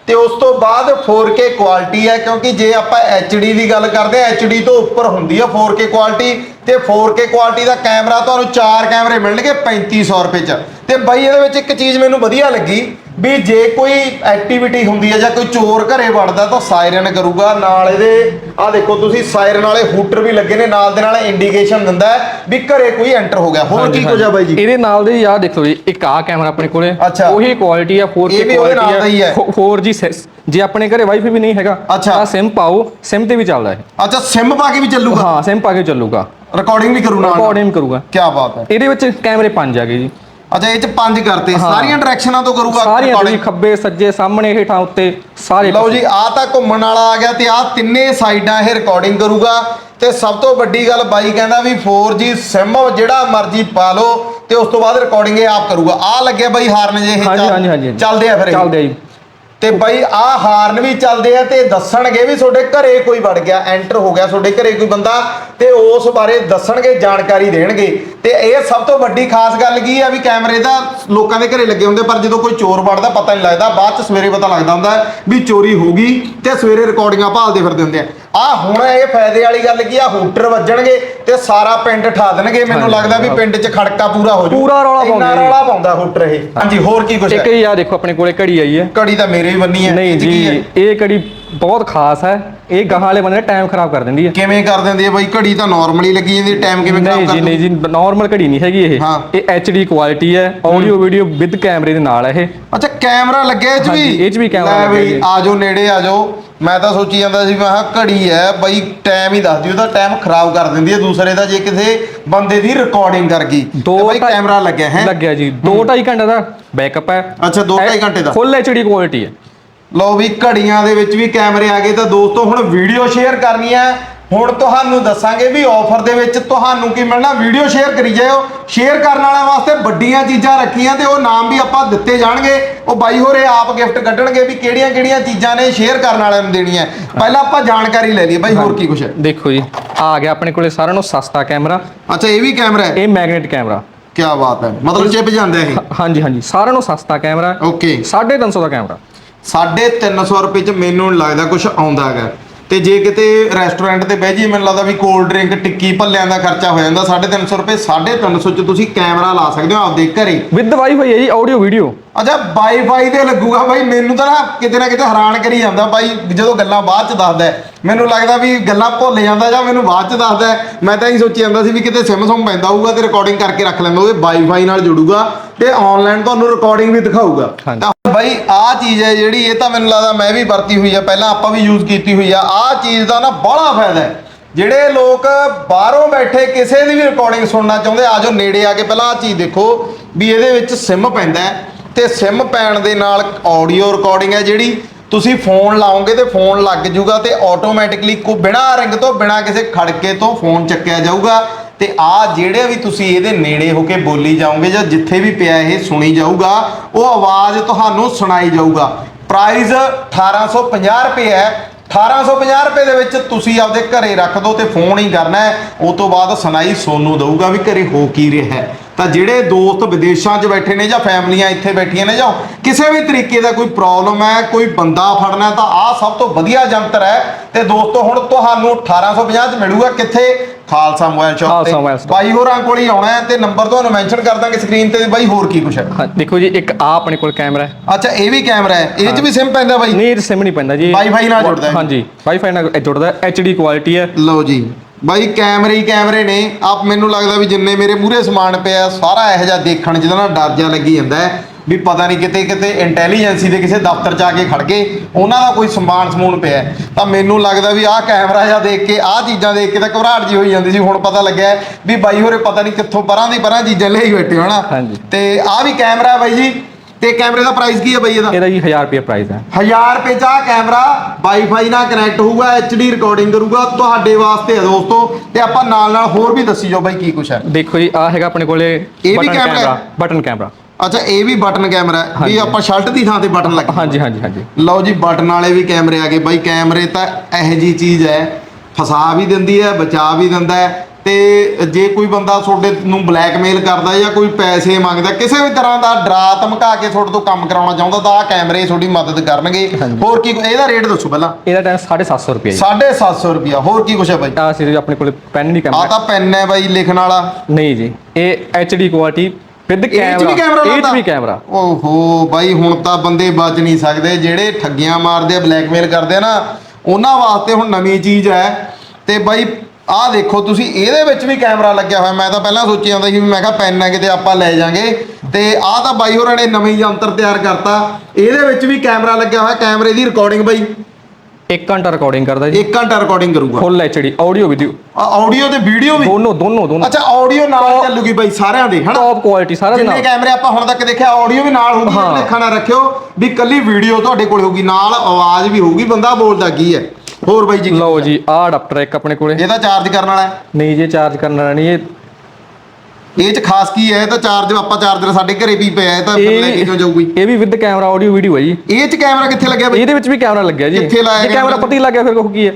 ਤੇ ਉਸ ਤੋਂ ਬਾਅਦ 4K ਕੁਆਲਿਟੀ ਹੈ ਕਿਉਂਕਿ ਜੇ ਆਪਾਂ HD ਦੀ ਗੱਲ ਕਰਦੇ ਆ HD ਤੋਂ ਉੱਪਰ ਹੁੰਦੀ ਆ 4K ਕੁਆਲਿਟੀ। ਤੇ 4K ਕੁਆਲਿਟੀ ਦਾ ਕੈਮਰਾ ਤੁਹਾਨੂੰ ਚਾਰ ਕੈਮਰੇ ਮਿਲਣਗੇ 3500 ਰੁਪਏ ਚ। ਤੇ ਬਾਈ ਇਹਦੇ ਵਿੱਚ ਇੱਕ ਚੀਜ਼ ਮੈਨੂੰ ਵਧੀਆ ਲੱਗੀ। ਵੀ ਜੇ ਕੋਈ ਐਕਟੀਵਿਟੀ ਹੁੰਦੀ ਹੈ ਜਾਂ ਕੋਈ ਚੋਰ ਘਰੇ ਵੜਦਾ ਤਾਂ ਸਾਇਰਨ ਕਰੂਗਾ ਨਾਲ ਇਹਦੇ ਆ ਦੇਖੋ ਤੁਸੀਂ ਸਾਇਰਨ ਵਾਲੇ ਹੂਟਰ ਵੀ ਲੱਗੇ ਨੇ ਨਾਲ ਦੇ ਨਾਲ ਇੰਡੀਕੇਸ਼ਨ ਦਿੰਦਾ ਹੈ ਵੀ ਘਰੇ ਕੋਈ ਐਂਟਰ ਹੋ ਗਿਆ। ਹੋਰ ਕੀ ਕੁਝ ਆ ਬਾਈ ਜੀ? ਇਹਦੇ ਨਾਲ ਦੇ ਯਾਰ ਦੇਖੋ ਜੀ ਇੱਕ ਆ ਕੈਮਰਾ ਆਪਣੇ ਕੋਲੇ। ਅੱਛਾ। ਉਹੀ ਕੁਆਲਿਟੀ ਆ 4K ਇਹ ਵੀ ਉਹਦੇ ਨਾਲ ਦਾ ਹੀ ਹੈ। ਕੁਆਲਿਟੀ ਆ 4G ਸਿ- ਜੇ ਆਪਣੇ ਘਰੇ ਵਾਈਫਾਈ ਵੀ ਨਹੀਂ ਹੈਗਾ ਅੱਛਾ। ਤਾਂ SIM ਪਾਓ SIM ਤੇ ਵੀ ਚੱਲਦਾ ਇਹ। ਅੱਛਾ ਸਿਮ ਪਾ ਕੇ ਵੀ ਚੱਲੂਗਾ? ਹਾਂ SIM ਪਾ ਕੇ ਚੱਲੂਗਾ। ਰਿਕਾਰਡਿੰਗ ਵੀ ਕਰੂ ਨਾਲ ਰਿਕਾਰਡਿੰਗ ਕਰੂਗਾ। ਕੀ ਬਾਤ ਹੈ। ਇਹਦੇ ਵਿੱਚ ਕੈਮਰੇ ਪੰਜ ਆ ਗਏ ਜੀ। ਅੱਛਾ ਇਹ ਚ ਪੰਜ ਕਰਤੇ। ਸਾਰੀਆਂ ਡਾਇਰੈਕਸ਼ਨਾਂ ਤੋਂ ਕਰੂਗਾ ਸਾਰੀਆਂ? ਜੀ ਖੱਬੇ ਸੱਜੇ ਸਾਹਮਣੇ ਹੇਠਾਂ ਉੱਤੇ ਸਾਰੇ ਲਓ ਜੀ ਆ ਤਾਂ ਘੁੰਮਣ ਵਾਲਾ ਆ ਗਿਆ ਤੇ ਆ ਤਿੰਨੇ ਸਾਈਡਾਂ ਇਹ ਰਿਕਾਰਡਿੰਗ ਕਰੂਗਾ ਤੇ ਸਭ ਤੋਂ ਵੱਡੀ ਗੱਲ ਬਾਈ ਕਹਿੰਦਾ ਵੀ 4G ਸਿਮ ਜਿਹੜਾ ਮਰਜ਼ੀ ਪਾ ਲਓ ਤੇ ਉਸ ਤੋਂ ਬਾਅਦ ਰਿਕਾਰਡਿੰਗ ਇਹ ਆਪ ਕਰੂਗਾ ਆ ਲੱਗਿਆ ਬਾਈ ਹਾਰਨ ਜੇ ਇਹ ਹਾਂਜੀ ਚੱਲ- ਹਾਂਜੀ ਹਾਂਜੀ ਚੱਲਦੇ ਆ ਫਿਰ? ਚੱਲਦੇ ਆ ਜੀ ਤੇ ਬਾਈ ਆ ਹਾਰਨ ਵੀ ਚੱਲਦੇ ਆ ਤੇ ਦੱਸਣਗੇ ਵੀ ਤੁਹਾਡੇ ਘਰੇ ਕੋਈ ਵੜ ਗਿਆ ਐਂਟਰ ਹੋ ਗਿਆ ਤੁਹਾਡੇ ਘਰੇ ਕੋਈ ਬੰਦਾ ਤੇ ਉਸ ਬਾਰੇ ਦੱਸਣਗੇ ਜਾਣਕਾਰੀ ਦੇਣਗੇ। ਤੇ ਇਹ ਸਭ ਤੋਂ ਵੱਡੀ ਖਾਸ ਗੱਲ ਕੀ ਆ ਵੀ ਕੈਮਰੇ ਦਾ ਲੋਕਾਂ ਦੇ ਘਰੇ ਲੱਗੇ ਹੁੰਦੇ ਪਰ ਜਦੋਂ ਕੋਈ ਚੋਰ ਵੜਦਾ ਪਤਾ ਨਹੀਂ ਲੱਗਦਾ। ਬਾਅਦ ਚ ਸਵੇਰੇ ਪਤਾ ਲੱਗਦਾ ਹੁੰਦਾ ਵੀ ਚੋਰੀ ਹੋ ਗਈ ਤੇ ਸਵੇਰੇ ਰਿਕਾਰਡਿੰਗਾਂ ਭਾਲਦੇ ਫਿਰਦੇ ਹੁੰਦੇ ਆ। ਆ ਹੁਣ ਇਹ ਫਾਇਦੇ ਵਾਲੀ ਗੱਲ ਕੀ ਆ ਹੂਟਰ ਵੱਜਣਗੇ ਤੇ ਸਾਰਾ ਪਿੰਡ ਠਾ ਦੇਣਗੇ। ਮੈਨੂੰ ਲੱਗਦਾ ਵੀ ਪਿੰਡ 'ਚ ਖੜਕਾ ਪੂਰਾ ਹੋ ਜੂ ਪੂਰਾ ਰੌਲਾ ਇੰਨਾ ਪਾਉਂਦੇ ਜੀ। ਰੌਲਾ ਪਾਉਂਦਾ ਹੂਟਰ ਇਹ। ਹਾਂਜੀ ਹੋਰ ਕੀ ਕੁਛ ਇੱਕ ਹੈ? ਆ ਦੇਖੋ ਆਪਣੇ ਕੋਲੇ ਘੜੀ ਆਈ ਹੈ। ਘੜੀ ਤਾਂ ਮੇਰੇ ਵੀ ਬੰਨੀ ਹੈ। ਨਹੀਂ? ਜੀ ਇਹ ਘੜੀ ਬਹੁਤ ਖਾਸ ਹੈ। ਇਹ ਗਾਹਾਂ ਵਾਲੇ ਬੰਦੇ ਦਾ ਟਾਈਮ ਖਰਾਬ ਕਰ ਦਿੰਦੀ ਹੈ। ਕਿਵੇਂ ਕਰ ਦਿੰਦੀ ਹੈ ਬਾਈ? ਘੜੀ ਤਾਂ ਨਾਰਮਲੀ ਲੱਗੀ ਜਾਂਦੀ ਟਾਈਮ ਕਿਵੇਂ ਖਰਾਬ ਨਹੀਂ ਕਰ ਜੀ ਨਹੀਂ ਜੀ ਨਾਰਮਲ ਘੜੀ ਨਹੀਂ ਹੈਗੀ ਇਹ। ਹਾਂ। ਇਹ HD ਕੁਆਲਿਟੀ ਹੈ ਆਡੀਓ ਵੀਡੀਓ ਵਿਦ ਕੈਮਰੇ ਦੇ ਨਾਲ ਹੈ ਇਹ। ਅੱਛਾ ਕੈਮਰਾ ਲੱਗਿਆ ਇਹ ਚ ਵੀ? ਹਾਂਜੀ, ਇਹ 'ਚ ਵੀ ਕੈਮਰਾ ਲੈ ਲੱਗਿਆ ਬਈ ਜੀ। ਆਜੋ ਨੇੜੇ ਆਜੋ। ਮੈਂ ਤਾਂ ਸੋਚੀ ਜਾਂਦਾ ਸੀ ਮੈਂ ਕਿਹਾ ਘੜੀ ਹੈ ਬਾਈ ਟਾਈਮ ਹੀ ਦੱਸਦੀ ਉਹਦਾ ਟਾਈਮ ਖਰਾਬ ਕਰ ਦਿੰਦੀ ਹੈ। ਦੂਸਰੇ ਦਾ ਜੇ ਕਿਸੇ ਬੰਦੇ ਦੀ ਰਿਕਾਰਡਿੰਗ ਕਰ ਗਈ ਦੋ ਤੇ ਬਾਈ ਢਾਈ- ਕੈਮਰਾ ਲੱਗਿਆ ਹੈ? ਲੱਗਿਆ ਜੀ। 2.5 ਘੰਟੇ ਦਾ ਬੈਕਅਪ ਹੈ। ਅੱਛਾ, ਦੋ ਢਾਈ ਘੰਟੇ ਦਾ। ਫੁੱਲ HD ਕੁਆਲਿਟੀ ਹੈ। ਲਓ ਵੀ ਘੜੀਆਂ ਦੇ ਵਿੱਚ ਵੀ ਕੈਮਰੇ ਆ ਗਏ ਤਾਂ ਦੋਸਤੋ ਹੁਣ ਵੀਡੀਓ ਸ਼ੇਅਰ ਕਰਨੀ ਹੈ। ਹੁਣ ਤੁਹਾਨੂੰ ਦੱਸਾਂਗੇ ਵੀ ਆਫਰ ਦੇ ਵਿੱਚ ਤੁਹਾਨੂੰ ਕੀ ਮਿਲਣਾ। ਵੀਡੀਓ ਸ਼ੇਅਰ ਕਰੀ ਜਾਇਓ। ਸ਼ੇਅਰ ਕਰਨ ਵਾਲਿਆਂ ਵਾਸਤੇ ਵੱਡੀਆਂ ਚੀਜ਼ਾਂ ਰੱਖੀਆਂ ਤੇ ਉਹ ਨਾਮ ਵੀ ਆਪਾਂ ਦਿੱਤੇ ਜਾਣਗੇ। ਉਹ ਬਾਈ ਹੋਰੇ ਆਪ ਗਿਫਟ ਕੱਢਣਗੇ ਵੀ ਕਿਹੜੀਆਂ ਕਿਹੜੀਆਂ ਚੀਜ਼ਾਂ ਨੇ ਸ਼ੇਅਰ ਕਰਨ ਵਾਲਿਆਂ ਨੂੰ ਦੇਣੀਆਂ। ਪਹਿਲਾਂ ਆਪਾਂ ਜਾਣਕਾਰੀ ਲੈ ਲਈਏ। ਬਾਈ ਹੋਰ ਕੀ ਕੁਛ ਹੈ? ਦੇਖੋ ਜੀ ਆ ਗਿਆ ਆਪਣੇ ਕੋਲੇ ਸਾਰਿਆਂ ਨੂੰ ਸਸਤਾ ਕੈਮਰਾ। ਅੱਛਾ ਇਹ ਵੀ ਕੈਮਰਾ ਹੈ? ਇਹ ਮੈਗਨੇਟ ਕੈਮਰਾ। ਕੀ ਬਾਤ ਹੈ। ਮਤਲਬ ਚਿਪ ਜਾਂਦਾ ਇਹ। ਹਾਂਜੀ ਹਾਂਜੀ। ਸਾਰਿਆਂ ਨੂੰ ਸਸਤਾ ਕੈਮਰਾ ਓਕੇ। 350 ਦਾ ਕੈਮਰਾ। 350 ਰੁਪਏ ਚ ਮੈਨੂੰ ਨੀ ਲੱਗਦਾ ਕੁਝ ਆਉਂਦਾ ਹੈਗਾ। ਤੇ ਜੇ ਕਿਤੇ ਰੈਸਟੋਰੈਂਟ ਤੇ ਬਹਿ ਜੀ ਮੈਨੂੰ ਲੱਗਦਾ ਵੀ ਕੋਲਡ ਡਰਿੰਕ ਟਿੱਕੀ, ਭੱਲਿਆਂ ਦਾ ਖਰਚਾ ਹੋ ਜਾਂਦਾ। 350 ਰੁਪਏ 350 ਚ ਤੁਸੀਂ ਕੈਮਰਾ ਲਾ ਸਕਦੇ ਹੋ ਆਪਦੇ ਘਰੇ। ਵਿਦ ਵਾਈਫਾਈ ਹੈ ਜੀ ਆਡੀਓ ਵੀਡੀਓ ਅੱਛਾ ਵਾਈਫਾਈ ਤੇ ਲੱਗੂਗਾ ਬਾਈ ਮੈਨੂੰ ਤਾਂ ਨਾ ਕਿਤੇ ਨਾ ਕਿਤੇ ਹੈਰਾਨ ਕਰੀ ਜਾਂਦਾ ਬਾਈ ਜਦੋਂ ਗੱਲਾਂ ਬਾਅਦ ਚ ਦੱਸਦਾ ਹੈ। ਮੈਨੂੰ ਲੱਗਦਾ ਵੀ ਗੱਲਾਂ ਭੁੱਲ ਜਾਂਦਾ ਜਾਂ ਮੈਨੂੰ ਬਾਅਦ ਚ ਦੱਸਦਾ ਹੈ। ਮੈਂ ਤਾਂ ਹੀ ਸੋਚੀ ਜਾਂਦਾ ਸੀ ਵੀ ਕਿਤੇ ਸਿਮ ਸੁਮ ਪੈਂਦਾ ਹੋਊਗਾ ਤੇ ਰਿਕਾਰਡਿੰਗ ਕਰਕੇ ਰੱਖ ਲੈਂਦਾ ਉਹ ਵਾਈਫਾਈ ਨਾਲ ਜੁੜੂਗਾ ਤੇ ਆਨਲਾਈਨ ਤੁਹਾਨੂੰ ਰਿਕਾਰਡਿੰਗ ਵੀ ਦਿਖਾਊਗਾ ਹਾਂਜੀ। ਤਾਂ ਬਾਈ ਆਹ ਚੀਜ਼ ਹੈ ਜਿਹੜੀ ਇਹ ਤਾਂ ਮੈਨੂੰ ਲੱਗਦਾ ਮੈਂ ਵੀ ਵਰਤੀ ਹੋਈ ਆ ਪਹਿਲਾਂ ਆਪਾਂ ਵੀ ਯੂਜ਼ ਕੀਤੀ ਹੋਈ ਆ ਆਹ ਚੀਜ਼ ਦਾ ਨਾ ਬੜਾ ਫਾਇਦਾ ਹੈ ਜਿਹੜੇ ਲੋਕ ਬਾਹਰੋਂ ਬੈਠੇ ਕਿਸੇ ਦੀ ਵੀ ਰਿਕਾਰਡਿੰਗ ਸੁਣਨਾ ਚਾਹੁੰਦੇ ਆਜੋ ਨੇੜੇ ਆ ਕੇ ਪਹਿਲਾਂ ਆਹ ਚੀਜ਼ ਦੇਖੋ ਵੀ ਇਹਦੇ ਵਿੱਚ ਸਿਮ ਪੈਂਦਾ ਹੈ ਤੇ ਸਿਮ ਪੈਣ ਦੇ ਨਾਲ ਆਡੀਓ ਰਿਕਾਰਡਿੰਗ ਹੈ ਜਿਹੜੀ, ਤੁਸੀਂ ਫੋਨ ਲਾਓਗੇ ਤੇ ਫੋਨ ਲੱਗ ਜੂਗਾ ਤੇ ਆਟੋਮੈਟਿਕਲੀ ਕੋ ਬਿਨਾ ਰਿੰਗ ਤੋਂ, ਬਿਨਾ ਕਿਸੇ ਖੜਕੇ ਤੋਂ ਫੋਨ ਚੱਕਿਆ ਜਾਊਗਾ ਤੇ ਆ ਜਿਹੜੇ ਵੀ ਤੁਸੀਂ ਇਹਦੇ ਨੇੜੇ ਹੋ ਕੇ ਬੋਲੀ ਜਾਓਗੇ ਜਾਂ ਜਿੱਥੇ ਵੀ ਪਿਆ ਇਹ ਸੁਣੀ ਜਾਊਗਾ, ਉਹ ਆਵਾਜ਼ ਤੁਹਾਨੂੰ ਸੁਣਾਈ ਜਾਊਗਾ। ਪ੍ਰਾਈਸ 1850 ਰੁਪਏ ਹੈ। 1850 ਰੁਪਏ ਦੇ ਵਿੱਚ ਤੁਸੀਂ ਆਪਦੇ ਘਰੇ ਰੱਖ ਦਿਓ ਤੇ ਫੋਨ ਹੀ ਕਰਨਾ ਹੈ। ਉਸ ਤੋਂ ਬਾਅਦ ਸੁਣਾਈ ਸੋਨੂੰ ਦਊਗਾ ਵੀ ਘਰੇ ਹੋ ਕੀ ਰਿਹਾ ਹੈ। ਤਾਂ ਜਿਹੜੇ ਦੋਸਤ ਵਿਦੇਸ਼ਾਂ 'ਚ ਬੈਠੇ ਨੇ ਜਾਂ ਫੈਮਲੀਆਂ ਇੱਥੇ ਬੈਠੀਆਂ ਨੇ ਜਾਂ ਕਿਸੇ ਵੀ ਤਰੀਕੇ ਦਾ ਕੋਈ ਪ੍ਰੋਬਲਮ ਹੈ ਕੋਈ ਬੰਦਾ ਫੜਨਾ ਤਾਂ ਆਹ ਸਭ ਤੋਂ ਵਧੀਆ ਜੰਤਰ ਹੈ। ਤੇ ਦੋਸਤੋ ਹੁਣ ਤੁਹਾਨੂੰ 1850 'ਚ ਮਿਲੂਗਾ ਕਿੱਥੇ? ਖਾਲਸਾ ਮੋਬਾਈਲ ਸ਼ਾਪ ਤੇ। ਬਾਈ ਹੋਰਾਂ ਕੋਲ ਹੀ ਆਉਣਾ ਹੈ ਤੇ ਨੰਬਰ ਤੁਹਾਨੂੰ ਮੈਂਸ਼ਨ ਕਰ ਦਾਂਗੇ ਸਕਰੀਨ ਤੇ। ਬਾਈ ਹੋਰ ਕੀ ਕੁਛ ਹੈ ਦੇਖੋ ਜੀ ਇੱਕ ਆ ਆਪਣੇ ਕੋਲ ਕੈਮਰਾ ਹੈ। ਅੱਛਾ ਇਹ ਵੀ ਕੈਮਰਾ ਹੈ। ਇਹ 'ਚ ਵੀ ਸਿਮ ਪੈਂਦਾ ਬਾਈ? ਨਹੀਂ ਇਹ ਸਿਮ ਨਹੀਂ ਪੈਂਦਾ ਜੀ। Wi-Fi ਨਾਲ ਜੁੜਦਾ ਹੈ। ਹਾਂਜੀ ਵਾਈਫਾਈ ਨਾਲ ਜੁੜਦਾ ਐਚਡੀ ਕੁਆਲਿਟੀ ਹੈ। ਲਓ ਜੀ। ਬਾਈ ਕੈਮਰੇ ਹੀ ਕੈਮਰੇ ਨੇ ਆਪ ਮੈਨੂੰ ਲੱਗਦਾ ਵੀ ਜਿੰਨੇ ਮੇਰੇ ਮੂਹਰੇ ਸਮਾਨ ਪਿਆ ਸਾਰਾ ਇਹੋ ਜਿਹਾ ਦੇਖਣ ਜਿਹਦਾ ਨਾ ਡਰ ਜਿਹਾ ਲੱਗੀ ਜਾਂਦਾ ਹੈ ਵੀ ਪਤਾ ਨਹੀਂ ਕਿਤੇ ਕਿਤੇ ਇੰਟੈਲੀਜੈਂਸੀ ਦੇ ਕਿਸੇ ਦਫ਼ਤਰ 'ਚ ਆ ਕੇ ਖੜ ਗਏ ਉਹਨਾਂ ਦਾ ਕੋਈ ਸਮਾਨ ਸਮੂਨ ਪਿਆ। ਤਾਂ ਮੈਨੂੰ ਲੱਗਦਾ ਵੀ ਆਹ ਕੈਮਰਾ ਜਿਹਾ ਦੇਖ ਕੇ ਆਹ ਚੀਜ਼ਾਂ ਦੇਖ ਕੇ ਤਾਂ ਘਬਰਾਹਟ ਜੀ ਹੋਈ ਜਾਂਦੀ ਸੀ ਹੁਣ ਪਤਾ ਲੱਗਿਆ ਵੀ ਬਾਈ ਹੋਰੇ ਪਤਾ ਨਹੀਂ ਕਿੱਥੋਂ ਪਰਾਂ ਦੀ ਪਰਾਂ ਚੀਜ਼ਾਂ ਲਈ ਬੈਠੇ ਹੋਣਾ। ਤੇ ਆਹ ਵੀ ਕੈਮਰਾ ਬਾਈ ਜੀ ਤੇ ਕੈਮਰੇ ਦਾ ਪ੍ਰਾਈਸ ਕੀ ਹੈ ਬਾਈ ਇਹਦਾ? ਇਹਦਾ ਜੀ 1000 ਰੁਪਏ ਪ੍ਰਾਈਸ ਹੈ। 1000 ਰੁਪਏ ਦਾ ਕੈਮਰਾ ਵਾਈਫਾਈ ਨਾਲ ਕਨੈਕਟ ਹੋਊਗਾ ਐਚਡੀ ਰਿਕਾਰਡਿੰਗ ਕਰੂਗਾ ਤੁਹਾਡੇ ਵਾਸਤੇ ਹੈ ਦੋਸਤੋ। ਤੇ ਆਪਾਂ ਨਾਲ ਨਾਲ ਹੋਰ ਵੀ ਦੱਸੀ ਜਾਓ ਬਾਈ ਕੀ ਕੁਛ ਹੈ। ਦੇਖੋ ਜੀ ਆ ਹੈਗਾ ਆਪਣੇ ਕੋਲੇ ਵੀ ਬਟਨ ਕੈਮਰਾ ਹੈ? ਬਟਨ ਕੈਮਰਾ ਅੱਛਾ ਇਹ ਵੀ ਬਟਨ ਕੈਮਰਾ ਹੈ। ਵੀ ਹਾਂਜੀ। ਆਪਾਂ ਸ਼ਰਟ ਦੀ ਥਾਂ ਤੇ ਬਟਨ ਲੱਗ ਹਾਂਜੀ ਹਾਂਜੀ ਹਾਂਜੀ। ਲਓ ਜੀ ਬਟਨ ਵਾਲੇ ਵੀ ਕੈਮਰੇ ਆ ਗਏ। ਬਾਈ ਕੈਮਰੇ ਤਾਂ ਇਹੋ ਜੀ ਚੀਜ਼ ਹੈ। ਫਸਾ ਵੀ ਦਿੰਦੀ ਹੈ ਬਚਾ ਵੀ ਦਿੰਦਾ ਹੈ। ਤੇ ਜੇ ਕੋਈ ਬੰਦਾ ਤੁਹਾਡੇ ਨੂੰ ਬਲੈਕਮੇਲ ਕਰਦਾ ਜਾਂ ਕੋਈ ਪੈਸੇ ਮੰਗਦਾ ਕਿਸੇ ਵੀ ਤਰ੍ਹਾਂ ਦਾ ਡਰਾ ਧਮਕਾ ਕੇ ਤੁਹਾਡੇ ਤੋਂ ਕੰਮ ਕਰਾਉਣਾ ਚਾਹੁੰਦਾ ਤਾਂ ਆ ਕੈਮਰੇ ਤੁਹਾਡੀ ਮਦਦ ਕਰਨਗੇ। ਹੋਰ ਕੀ ਇਹਦਾ ਰੇਟ ਦੱਸੋ ਪਹਿਲਾਂ। ਇਹਦਾ ਟਾਈਮ 750 ਰੁਪਏ ਜੀ। 750 ਰੁਪਿਆ ਹੋਰ ਕੀ ਕੁਛ ਹੈ ਬਾਈ? ਆ ਸੀ ਆਪਣੇ ਕੋਲੇ ਪੈਨ ਨਹੀਂ ਆ ਕੈਮਰਾ ਤਾਂ ਪੈਨ ਹੈ ਬਾਈ ਲਿਖਣ ਵਾਲਾ। ਨਹੀਂ ਜੀ ਇਹ ਐਚਡੀ ਕੁਆਲਿਟੀ ਵਿਦ ਕੈਮਰਾ? ਵੀ ਕੈਮਰਾ ਓਹੋ ਬਾਈ ਹੁਣ ਤਾਂ ਬੰਦੇ ਬਚ ਨਹੀਂ ਸਕਦੇ ਜਿਹੜੇ ਠੱਗੀਆਂ ਮਾਰਦੇ ਆ ਬਲੈਕਮੇਲ ਕਰਦੇ ਆ ਨਾ ਉਹਨਾਂ ਵਾਸਤੇ ਹੁਣ ਨਵੀਂ ਚੀਜ਼ ਹੈ। ਤੇ ਬਾਈ ਆਹ ਦੇਖੋ ਤੁਸੀਂ ਇਹਦੇ ਵਿੱਚ ਵੀ ਕੈਮਰਾ ਲੱਗਿਆ ਹੋਇਆ। ਮੈਂ ਤਾਂ ਪਹਿਲਾਂ ਸੋਚੀ ਜਾਂਦਾ ਸੀ ਵੀ ਮੈਂ ਕਿਹਾ ਪੈਨ ਕਿਤੇ ਆਪਾਂ ਲੈ ਜਾਾਂਗੇ। ਤੇ ਆਹ ਤਾਂ ਬਾਈ ਹੋਰਾਂ ਨੇ ਨਵੀਂ ਯੰਤਰ ਤਿਆਰ ਕਰਤਾ। ਇਹਦੇ ਵਿੱਚ ਵੀ ਕੈਮਰਾ ਲੱਗਿਆ ਹੋਇਆ। ਕੈਮਰੇ ਦੀ ਰਿਕਾਰਡਿੰਗ ਬਾਈ। 1 ਘੰਟਾ ਰਿਕਾਰਡਿੰਗ ਕਰਦਾ ਜੀ। 1 ਘੰਟਾ ਰਿਕਾਰਡਿੰਗ ਕਰੂਗਾ। Full HD audio video audio ਤੇ ਵੀਡੀਓ ਵੀ? ਦੋਨੋਂ ਦੋਨੋਂ ਦੋਨੋਂ। ਅੱਛਾ ਆਡੀਓ ਨਾਲ ਚੱਲੂਗੀ ਬਾਈ ਸਾਰਿਆਂ ਦੇ ਹਨਾ? ਟੌਪ ਕੁਆਲਿਟੀ ਸਾਰਾ ਦੇ ਜਿੰਨੇ ਨਾਲ। ਕੈਮਰੇ ਆਪਾਂ ਹੁਣ ਤੱਕ ਦੇਖਿਆ ਆਡੀਓ ਵੀ ਨਾਲ ਹੋਊਗੀ ਹਾਂ। ਦੇਖਣਾ ਰੱਖਿਓ ਵੀ ਕੱਲੀ ਵੀਡੀਓ ਤੁਹਾਡੇ ਕੋਲ ਹੋਊਗੀ। ਨਾਲ ਆਵਾਜ਼ ਵੀ ਹੋਊਗੀ। ਬੰਦਾ ਬੋਲਦਾ ਕੀ ਹੈ? ਹੋਰ ਬਾਈ ਜੀ ਲਓ ਜੀ ਆਹ ਅਡਾਪਟਰ ਇੱਕ ਆਪਣੇ ਕੋਲੇ। ਇਹਦਾ ਚਾਰਜ ਕਰਨ ਵਾਲਾ ਹੈ? ਨਹੀਂ ਜੇ ਚਾਰਜ ਕਰਨ ਵਾਲਾ ਨਹੀਂ ਇਹ ਇਹ ਚ ਖਾਸ ਕੀ ਹੈ? ਇਹ ਤਾਂ ਚਾਰਜ ਆਪਾਂ ਚਾਰਜਰ ਸਾਡੇ ਘਰੇ ਵੀ ਪਿਆ ਹੈ ਤਾਂ ਫਿਰ ਲੈ ਕੇ ਕਿਉਂ ਜਾਊਗੀ? ਇਹ ਵੀ ਵਿਦ ਕੈਮਰਾ ਆਡੀਓ ਵੀਡੀਓ ਹੈ ਜੀ। ਇਹ ਚ ਕੈਮਰਾ ਕਿੱਥੇ ਲੱਗਿਆ ਬਾਈ? ਇਹਦੇ ਵਿੱਚ ਵੀ ਕੈਮਰਾ ਲੱਗਿਆ ਜੀ। ਕਿੱਥੇ ਲਾਇਆ ਜੇ ਕੈਮਰਾ? ਪੱਤੀ ਲੱਗਿਆ ਫਿਰ ਉਹ ਕੀ ਹੈ।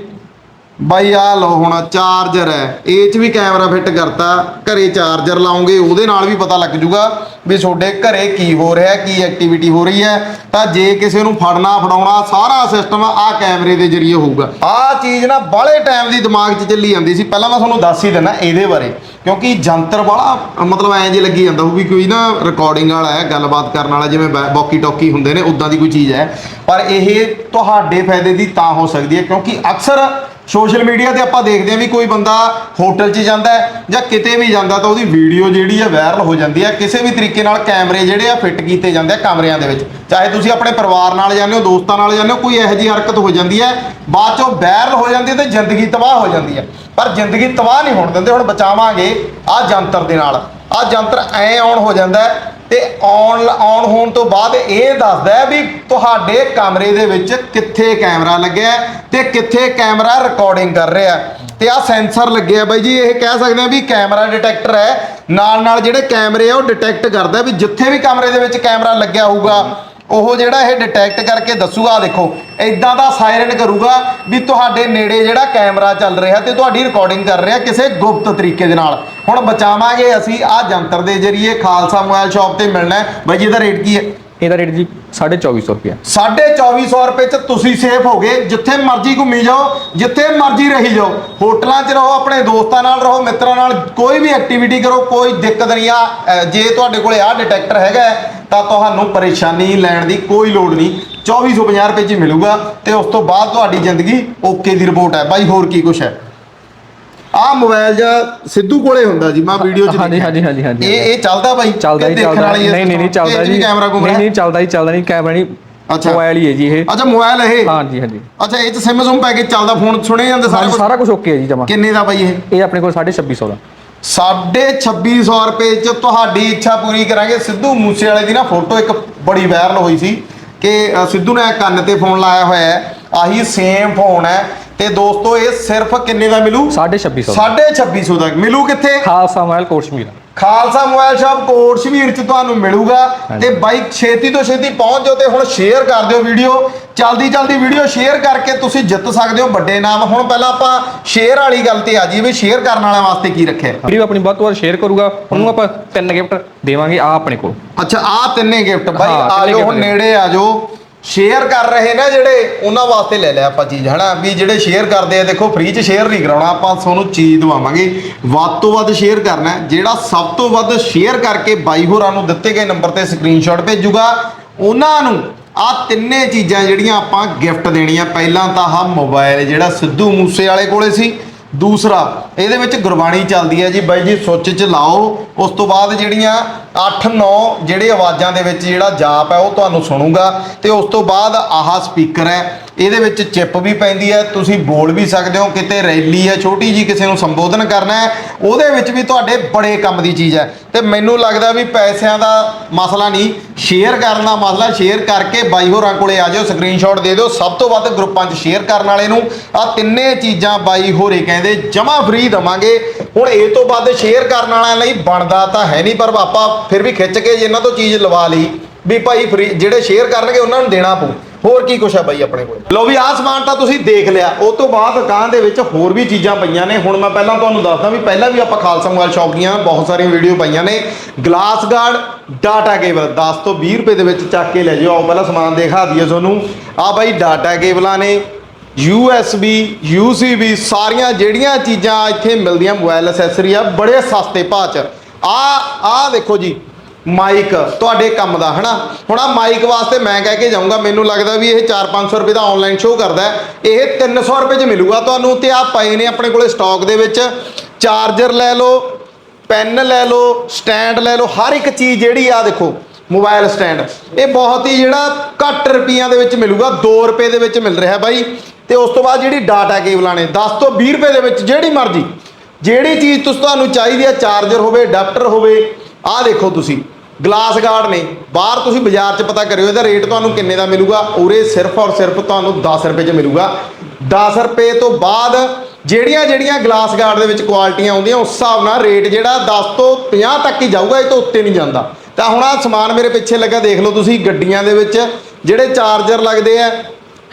ਬਾਈ ਆ ਲਓ ਹੁਣ ਚਾਰਜਰ ਹੈ। ਇਹ ਚ ਵੀ ਕੈਮਰਾ ਫਿੱਟ ਕਰਤਾ। ਘਰੇ ਚਾਰਜਰ ਲਾਉਂਗੇ, ਉਹਦੇ ਨਾਲ ਵੀ ਪਤਾ ਲੱਗ ਜੂਗਾ ਵੀ ਤੁਹਾਡੇ ਘਰੇ ਕੀ ਹੋ ਰਿਹਾ ਕੀ ਐਕਟੀਵਿਟੀ ਹੋ ਰਹੀ ਹੈ। ਤਾਂ ਜੇ ਕਿਸੇ ਨੂੰ ਫੜਨਾ, ਫੜਾਉਣਾ, ਸਾਰਾ ਸਿਸਟਮ ਆ ਕੈਮਰੇ ਦੇ ਜ਼ਰੀਏ ਹੋਊਗਾ। ਆ ਚੀਜ਼ ਨਾ ਬਾਹਲੇ ਟਾਈਮ ਦੀ ਦਿਮਾਗ 'ਚ ਚੱਲੀ ਜਾਂਦੀ ਸੀ। ਪਹਿਲਾਂ ਮੈਂ ਤੁਹਾਨੂੰ ਦੱਸ ਹੀ ਦਿੰਦਾ ਇਹਦੇ ਬਾਰੇ। ਕਿਉਂਕਿ ਜੰਤਰ ਵਾਲਾ, ਮਤਲਬ ਐਂ ਜੇ ਲੱਗੀ ਜਾਂਦਾ ਹੋਊ ਵੀ ਕੋਈ ਨਾ ਰਿਕਾਰਡਿੰਗ ਵਾਲਾ ਹੈ, ਗੱਲਬਾਤ ਕਰਨ ਵਾਲਾ, ਜਿਵੇਂ ਬੌਕੀ ਟੋਕੀ ਹੁੰਦੇ ਨੇ ਉਦਾਂ ਦੀ ਕੋਈ ਚੀਜ਼ ਹੈ। ਪਰ ਇਹ ਤੁਹਾਡੇ ਫਾਇਦੇ ਦੀ ਤਾਂ ਹੋ ਸਕਦੀ ਹੈ, ਕਿਉਂਕਿ ਅਕਸਰ ਸੋਸ਼ਲ ਮੀਡੀਆ ਤੇ ਆਪਾਂ ਦੇਖਦੇ ਹਾਂ ਵੀ ਕੋਈ ਬੰਦਾ ਹੋਟਲ 'ਚ ਜਾਂਦਾ ਹੈ ਜਾਂ ਕਿਤੇ ਵੀ ਜਾਂਦਾ ਤਾਂ ਉਹਦੀ ਵੀਡੀਓ ਜਿਹੜੀ ਹੈ ਵਾਇਰਲ ਹੋ ਜਾਂਦੀ ਹੈ। ਕਿਸੇ ਵੀ ਤਰੀਕੇ ਨਾਲ ਕੈਮਰੇ ਜਿਹੜੇ ਆ ਫਿੱਟ ਕੀਤੇ ਜਾਂਦੇ ਆ ਕਮਰਿਆਂ ਦੇ ਵਿੱਚ। ਚਾਹੇ ਤੁਸੀਂ ਆਪਣੇ ਪਰਿਵਾਰ ਨਾਲ ਜਾਂਦੇ ਹੋ, ਦੋਸਤਾਂ ਨਾਲ ਜਾਂਦੇ ਹੋ, ਕੋਈ ਇਹੋ ਜਿਹੀ ਹਰਕਤ ਹੋ ਜਾਂਦੀ ਹੈ, ਬਾਅਦ 'ਚੋਂ ਵਾਇਰਲ ਹੋ ਜਾਂਦੀ ਹੈ ਤੇ ਜ਼ਿੰਦਗੀ ਤਬਾਹ ਹੋ ਜਾਂਦੀ ਹੈ। ਪਰ ਜ਼ਿੰਦਗੀ ਤਬਾਹ ਨਹੀਂ ਹੋਣ ਦਿੰਦੇ, ਹੁਣ ਬਚਾਵਾਂਗੇ ਆਹ ਜੰਤਰ ਦੇ ਨਾਲ। ਆਹ ਜੰਤਰ ਐ ਆਉਣ ਹੋ ਜਾਂਦਾ ਤੇ ਆਨ ਆਨ ਹੋਣ ਤੋਂ ਬਾਅਦ ਇਹ ਦੱਸਦਾ ਵੀ ਤੁਹਾਡੇ ਕਮਰੇ ਦੇ ਵਿੱਚ ਕਿੱਥੇ ਕੈਮਰਾ ਲੱਗਿਆ ਹੈ ਤੇ ਕਿੱਥੇ ਕੈਮਰਾ ਰਿਕਾਰਡਿੰਗ ਕਰ ਰਿਹਾ ਹੈ। ਤੇ ਆ ਸੈਂਸਰ ਲੱਗਿਆ ਬਾਈ ਜੀ, ਇਹ ਕਹਿ ਸਕਦੇ ਆ ਵੀ ਕੈਮਰਾ ਡਿਟੈਕਟਰ ਹੈ ਨਾਲ ਨਾਲ ਜਿਹੜੇ ਕੈਮਰੇ ਆ, ਉਹ ਡਿਟੈਕਟ ਕਰਦਾ ਵੀ ਜਿੱਥੇ ਵੀ ਕਮਰੇ ਦੇ ਵਿੱਚ ਕੈਮਰਾ ਲੱਗਿਆ ਹੋਊਗਾ ਉਹ ਜਿਹੜਾ ਇਹ ਡਿਟੈਕਟ ਕਰਕੇ ਦੱਸੂਗਾ ਆਹ ਦੇਖੋ ਇਦਾਂ ਦਾ ਸਾਇਰਨ ਕਰੂਗਾ ਵੀ ਤੁਹਾਡੇ ਨੇੜੇ ਜਿਹੜਾ ਕੈਮਰਾ ਚੱਲ ਰਿਹਾ ਤੇ ਤੁਹਾਡੀ ਰਿਕਾਰਡਿੰਗ ਕਰ ਰਿਹਾ ਕਿਸੇ ਗੁਪਤ ਤਰੀਕੇ ਦੇ ਨਾਲ। ਹੁਣ ਬਚਾਵਾਂਗੇ ਅਸੀਂ ਆ ਜੰਤਰ ਦੇ ਜਰੀਏ ਖਾਲਸਾ ਮੋਬਾਈਲ ਸ਼ਾਪ ਤੇ ਮਿਲਣਾ ਹੈ। ਬਾਈ ਜੀ ਇਹਦਾ ਰੇਟ ਕੀ ਹੈ? ਇਹਦਾ ਰੇਟ ਜੀ 2450 ਰੁਪਏ 2450 ਰੁਪਏ ਚ ਤੁਸੀਂ ਸੇਫ ਹੋਗੇ ਜਿੱਥੇ ਮਰਜ਼ੀ ਘੁੰਮੀ ਜਾਓ ਜਿੱਥੇ ਮਰਜ਼ੀ ਰਹੀ ਜਾਓ। ਹੋਟਲਾਂ 'ਚ ਰਹੋ ਆਪਣੇ ਦੋਸਤਾਂ ਨਾਲ ਰਹੋ ਮਿੱਤਰਾਂ ਨਾਲ ਕੋਈ ਵੀ ਐਕਟੀਵਿਟੀ ਕਰੋ ਕੋਈ ਦਿੱਕਤ ਨਹੀਂ ਆ। ਜੇ ਤੁਹਾਡੇ ਕੋਲੇ ਆ ਡਿਟੈਕਟਰ ਹੈਗਾ ਹੈ, ਤਾਂ ਤੁਹਾਨੂੰ ਪਰੇਸ਼ਾਨੀ ਲੈਣ ਦੀ ਕੋਈ ਲੋੜ ਨਹੀਂ। 2450 ਰੁਪਏ 'ਚ ਮਿਲੂਗਾ ਤੇ ਉਸ ਤੋਂ ਬਾਅਦ ਤੁਹਾਡੀ ਜ਼ਿੰਦਗੀ ਓਕੇ ਦੀ ਰਿਪੋਰਟ ਹੈ। ਬਾਈ ਹੋਰ ਕੀ ਕੁਛ ਹੈ? ਆ ਮੋਬਾਈਲ ਜਾਂ ਸਿੱਧੂ ਕੋਲੇ ਹੁੰਦਾ ਜੀ ਮੈਂ ਵੀਡੀਓ 'ਚ ਹਾਂਜੀ। ਹਾਂਜੀ ਹਾਂਜੀ ਹਾਂਜੀ ਇਹ ਇਹ ਚੱਲਦਾ ਬਾਈ? ਚੱਲਦਾ ਕਿ ਹੀ ਚੱਲਦਾ। ਨਹੀਂ ਨਹੀਂ ਨਹੀਂ ਚੱਲਦਾ ਜੀ। ਕੈਮਰਾ ਘੁੰਮ ਨਹੀਂ ਨਹੀਂ ਚੱਲਦਾ ਹੀ ਚੱਲਦਾ ਨਹੀਂ ਕੈਮਰਾ ਨਹੀਂ ਅੱਛਾ। ਮੋਬਾਈਲ ਹੀ ਹੈ ਜੀ ਇਹ। ਅੱਛਾ ਮੋਬਾਈਲ ਇਹ? ਹਾਂਜੀ ਹਾਂਜੀ। ਅੱਛਾ ਇਹ ਚ ਸਿਮ ਸੁਮ ਪੈ ਕੇ ਚੱਲਦਾ ਫੋਨ ਸੁਣੇ ਜਾਂਦੇ ਸਾਰੇ? ਸਾਰਾ ਕੁਝ ਓਕੇ ਹੈ ਜੀ ਜਮਾ। ਕਿੰਨੇ ਦਾ ਬਾਈ ਇਹ? ਇਹ ਆਪਣੇ ਕੋਲ 2650 ਦਾ। ਸਾਢੇ 2600 ਰੁਪਏ ਚ ਤੁਹਾਡੀ ਇੱਛਾ ਪੂਰੀ ਕਰਾਂਗੇ। ਸਿੱਧੂ ਮੂਸੇ ਵਾਲੇ ਦੀ ਨਾ ਫੋਟੋ ਇੱਕ ਬੜੀ ਵਾਇਰਲ ਹੋਈ ਸੀ ਕਿ ਸਿੱਧੂ ਨੇ ਕੰਨ ਤੇ ਫੋਨ ਲਾਇਆ ਹੋਇਆ ਹੈ। ਆਹੀ ਸੇਮ ਫੋਨ ਹੈ। ਤੇ ਦੋਸਤੋ ਇਹ ਸਿਰਫ ਕਿੰਨੇ ਦਾ ਮਿਲੂ? 2650 ਸਾਢੇ 2600 ਦਾ। ਮਿਲੂ ਕਿੱਥੇ? ਖਾਲਸਾ ਮੋਬਾਈਲ ਕੋਰਸ ਮੀਰਾ ਖਾਲਸਾ ਮੋਬਾਈਲ ਸ਼ਾਪ ਕੋਟ ਸ਼ਮੀਰ ਚ ਤੁਹਾਨੂੰ ਮਿਲੂਗਾ ਤੇ ਬਾਈ ਛੇਤੀ ਤੋਂ ਛੇਤੀ ਪਹੁੰਚ ਜਾਓ ਤੇ ਹੁਣ ਸ਼ੇਅਰ ਕਰ ਦਿਓ ਵੀਡੀਓ ਜਲਦੀ ਜਲਦੀ ਵੀਡੀਓ ਸ਼ੇਅਰ ਕਰਕੇ ਤੁਸੀਂ ਜਿੱਤ ਸਕਦੇ ਹੋ ਵੱਡੇ ਨਾਮ ਹੁਣ ਪਹਿਲਾਂ ਆਪਾਂ ਸ਼ੇਅਰ ਵਾਲੀ ਗੱਲ ਤੇ ਆ ਜੀ ਵੀ ਸ਼ੇਅਰ ਕਰਨ ਵਾਲਿਆਂ ਵਾਸਤੇ ਕੀ ਰੱਖਿਆ। ਵੀਡੀਓ ਆਪਣੀ ਵੱਧ ਤੋਂ ਵੱਧ ਸ਼ੇਅਰ ਕਰੂਗਾ। ਉਹਨੂੰ ਆਪਾਂ ਤਿੰਨ ਗਿਫਟ ਦੇਵਾਂਗੇ ਆ ਆਪਣੇ ਕੋਲ। ਅੱਛਾ ਆ ਤਿੰਨੇ ਗਿਫਟ ਬਾਈ ਆ ਜਾਓ ਹੁਣ। ਨੇੜੇ ਆ ਜਾਓ। ਸ਼ੇਅਰ ਕਰ ਰਹੇ ਨਾ ਜਿਹੜੇ ਉਹਨਾਂ ਵਾਸਤੇ ਲੈ ਲਿਆ ਆਪਾਂ ਚੀਜ਼, ਹਨਾ? ਵੀ ਜਿਹੜੇ ਸ਼ੇਅਰ ਕਰਦੇ ਆ, ਦੇਖੋ ਫ੍ਰੀ ਚ ਸ਼ੇਅਰ ਨਹੀਂ ਕਰਾਉਣਾ, ਆਪਾਂ ਤੁਹਾਨੂੰ ਚੀਜ਼ ਦਵਾਵਾਂਗੇ। ਵੱਧ ਤੋਂ ਵੱਧ ਸ਼ੇਅਰ ਕਰਨਾ ਜਿਹੜਾ ਸਭ ਤੋਂ ਵੱਧ ਸ਼ੇਅਰ ਕਰਕੇ ਬਾਈ ਹੋਰਾਂ ਨੂੰ ਦਿੱਤੇ ਗਏ ਨੰਬਰ ਤੇ ਸਕਰੀਨਸ਼ਾਟ ਭੇਜੂਗਾ। ਉਹਨਾਂ ਨੂੰ ਆ ਤਿੰਨੇ ਚੀਜ਼ਾਂ ਜਿਹੜੀਆਂ ਆਪਾਂ ਗਿਫਟ ਦੇਣੀਆਂ। ਪਹਿਲਾਂ ਤਾਂ ਆਹ ਮੋਬਾਈਲ ਜਿਹੜਾ ਸਿੱਧੂ ਮੂਸੇ ਵਾਲੇ ਕੋਲੇ ਸੀ। ਦੂਸਰਾ, ਇਹਦੇ ਵਿੱਚ ਗੁਰਬਾਣੀ ਚੱਲਦੀ ਹੈ ਜੀ। ਬਾਈ ਜੀ, ਸੁੱਚ ਚ ਲਾਓ। ਉਸ ਤੋਂ ਬਾਅਦ ਜਿਹੜੀਆਂ 8 9 ਜਿਹੜੇ ਆਵਾਜ਼ਾਂ ਦੇ ਵਿੱਚ ਜਿਹੜਾ ਜਾਪ ਹੈ ਉਹ ਤੁਹਾਨੂੰ ਸੁਣੂਗਾ ਤੇ ਉਸ ਤੋਂ ਬਾਅਦ ਆਹ ਸਪੀਕਰ ਹੈ। ਇਹਦੇ ਵਿੱਚ ਚਿਪ ਵੀ ਪੈਂਦੀ ਹੈ। ਤੁਸੀਂ ਬੋਲ ਵੀ ਸਕਦੇ ਹੋ। ਕਿਤੇ ਰੈਲੀ ਹੈ, ਛੋਟੀ ਜੀ ਕਿਸੇ ਨੂੰ ਸੰਬੋਧਨ ਕਰਨਾ ਹੈ, ਉਹਦੇ ਵਿੱਚ ਵੀ ਤੁਹਾਡੇ ਬੜੇ ਕੰਮ ਦੀ ਚੀਜ਼ ਹੈ। ਤੇ ਮੈਨੂੰ ਲੱਗਦਾ ਵੀ ਪੈਸਿਆਂ ਦਾ ਮਸਲਾ ਨਹੀਂ। ਸ਼ੇਅਰ ਕਰਨ ਦਾ ਮਸਲਾ, ਸ਼ੇਅਰ ਕਰਕੇ ਬਾਈ ਹੋਰਾਂ ਕੋਲੇ ਆ ਜਾਓ ਸਕਰੀਨਸ਼ਾਟ ਦੇ ਦਿਓ। ਸਭ ਤੋਂ ਵੱਧ ਗਰੁੱਪਾਂ 'ਚ ਸ਼ੇਅਰ ਕਰਨ ਵਾਲੇ ਨੂੰ ਆ ਤਿੰਨੇ ਚੀਜ਼ਾਂ ਬਾਈ ਹੋਰੇ ਕਹਿੰਦੇ, ਜਮਾ ਫ੍ਰੀ ਦਵਾਂਗੇ। ਹੁਣ ਇਹ ਤੋਂ ਵੱਧ ਸ਼ੇਅਰ ਕਰਨ ਵਾਲਿਆਂ ਲਈ ਬਣਦਾ ਤਾਂ ਹੈ ਨਹੀਂ, ਪਰ ਆਪਾਂ ਫਿਰ ਵੀ ਖਿੱਚ ਕੇ ਜੇ ਇਹਨਾਂ ਤੋਂ ਚੀਜ਼ ਲਵਾ ਲਈ, ਵੀ ਭਾਈ ਫ੍ਰੀ ਜਿਹੜੇ ਸ਼ੇਅਰ ਕਰਨਗੇ ਉਹਨਾਂ ਨੂੰ ਦੇਣਾ ਪਊ। ਹੋਰ ਕੀ ਕੁਛ ਹੈ ਬਾਈ ਆਪਣੇ ਕੋਲ? ਲੋ ਵੀ ਆਹ ਸਮਾਨ ਤਾਂ ਤੁਸੀਂ ਦੇਖ ਲਿਆ। ਉਹ ਤੋਂ ਬਾਅਦ ਦੁਕਾਨ ਦੇ ਵਿੱਚ ਹੋਰ ਵੀ ਚੀਜ਼ਾਂ ਪਈਆਂ ਨੇ। ਹੁਣ ਮੈਂ ਪਹਿਲਾਂ ਤੁਹਾਨੂੰ ਦੱਸਦਾ ਵੀ ਪਹਿਲਾਂ ਵੀ ਆਪਾਂ ਖਾਲਸਾ ਮੋਬਾਈਲ ਸ਼ਾਪ ਦੀਆਂ ਬਹੁਤ ਸਾਰੀਆਂ ਵੀਡੀਓ ਪਾਈਆਂ ਨੇ। ਗਲਾਸ ਗਾਰਡ ਡਾਟਾ ਕੇਬਲ 10 ਤੋਂ 20 ਰੁਪਏ ਦੇ ਵਿੱਚ ਚੱਕ ਕੇ ਲੈ ਜਾਓ। ਆਓ ਪਹਿਲਾਂ ਸਮਾਨ ਦਿਖਾ ਦਈਏ ਤੁਹਾਨੂੰ। ਆ ਬਾਈ ਡਾਟਾ ਕੇਬਲਾਂ ਨੇ। USB, UCB, ਸਾਰੀਆਂ ਜਿਹੜੀਆਂ ਚੀਜ਼ਾਂ ਇੱਥੇ ਮਿਲਦੀਆਂ ਮੋਬਾਈਲ ਅਸੈਸਰੀ ਆ, ਬੜੇ ਸਸਤੇ ਭਾਅ ਚ। ਆ ਆ ਦੇਖੋ ਜੀ ਮਾਈਕ ਤੁਹਾਡੇ ਕੰਮ ਦਾ, ਹਨਾ? ਹੁਣ ਆ ਮਾਈਕ ਵਾਸਤੇ ਮੈਂ ਕਹਿ ਕੇ ਜਾਊਂਗਾ, ਮੈਨੂੰ ਲੱਗਦਾ ਵੀ ਇਹ 4-500 ਰੁਪਏ ਦਾ ਆਨਲਾਈਨ ਸ਼ੋਅ ਕਰਦਾ ਹੈ। ਇਹ 300 ਰੁਪਏ ਚ ਮਿਲੂਗਾ ਤੁਹਾਨੂੰ, ਤੇ ਆ ਪਏ ਨੇ ਆਪਣੇ ਕੋਲੇ ਸਟਾਕ ਦੇ ਵਿੱਚ। ਚਾਰਜਰ ਲੈ ਲਓ ਪੈਨ ਲੈ ਲਓ ਸਟੈਂਡ ਲੈ ਲਓ, ਹਰ ਇੱਕ ਚੀਜ਼ ਜਿਹੜੀ ਆ, ਦੇਖੋ ਮੋਬਾਈਲ ਸਟੈਂਡ ਇਹ ਬਹੁਤ ਹੀ ਜਿਹੜਾ ਘੱਟ ਰੁਪਈਆਂ ਦੇ ਵਿੱਚ ਮਿਲੂਗਾ 2 ਰੁਪਏ ਦੇ ਵਿੱਚ ਮਿਲ ਰਿਹਾ ਬਾਈ। ਤੇ ਉਸ ਤੋਂ ਬਾਅਦ ਜਿਹੜੀ ਡਾਟਾ ਕੇਬਲਾਂ ਨੇ 10 ਤੋਂ 20 ਰੁਪਏ ਦੇ ਵਿੱਚ, ਜਿਹੜੀ ਮਰਜ਼ੀ ਜਿਹੜੀ ਚੀਜ਼ ਤੁਸੀਂ ਤੁਹਾਨੂੰ ਚਾਹੀਦੀ ਆ ਚਾਰਜਰ ਹੋਵੇ ਅਡਾਪਟਰ ਹੋਵੇ, ਆਹ ਦੇਖੋ ਤੁਸੀਂ। ਗਲਾਸ ਗਾਰਡ ਨੇ, ਬਾਹਰ ਤੁਸੀਂ ਬਾਜ਼ਾਰ 'ਚ ਪਤਾ ਕਰਿਓ, ਇਹਦਾ ਰੇਟ ਤੁਹਾਨੂੰ ਕਿੰਨੇ ਦਾ ਮਿਲੂਗਾ? ਉਰੇ ਸਿਰਫ ਔਰ ਸਿਰਫ ਤੁਹਾਨੂੰ 10 ਰੁਪਏ 'ਚ ਮਿਲੂਗਾ। 10 ਰੁਪਏ ਤੋਂ ਬਾਅਦ ਜਿਹੜੀਆਂ ਜਿਹੜੀਆਂ ਗਲਾਸ ਗਾਰਡ ਦੇ ਵਿੱਚ ਕੁਆਲਿਟੀਆਂ ਆਉਂਦੀਆਂ, ਉਸ ਹਿਸਾਬ ਨਾਲ ਰੇਟ ਜਿਹੜਾ 10 ਤੋਂ 50 ਤੱਕ ਹੀ ਜਾਊਗਾ, ਇਹ ਤੋਂ ਉੱਤੇ ਨਹੀਂ ਜਾਂਦਾ। ਤਾਂ ਹੁਣ ਆਹ ਸਮਾਨ ਮੇਰੇ ਪਿੱਛੇ ਲੱਗਾ, ਦੇਖ ਲਓ ਤੁਸੀਂ, ਗੱਡੀਆਂ ਦੇ ਵਿੱਚ ਜਿਹੜੇ ਚਾਰਜਰ ਲੱਗਦੇ ਆ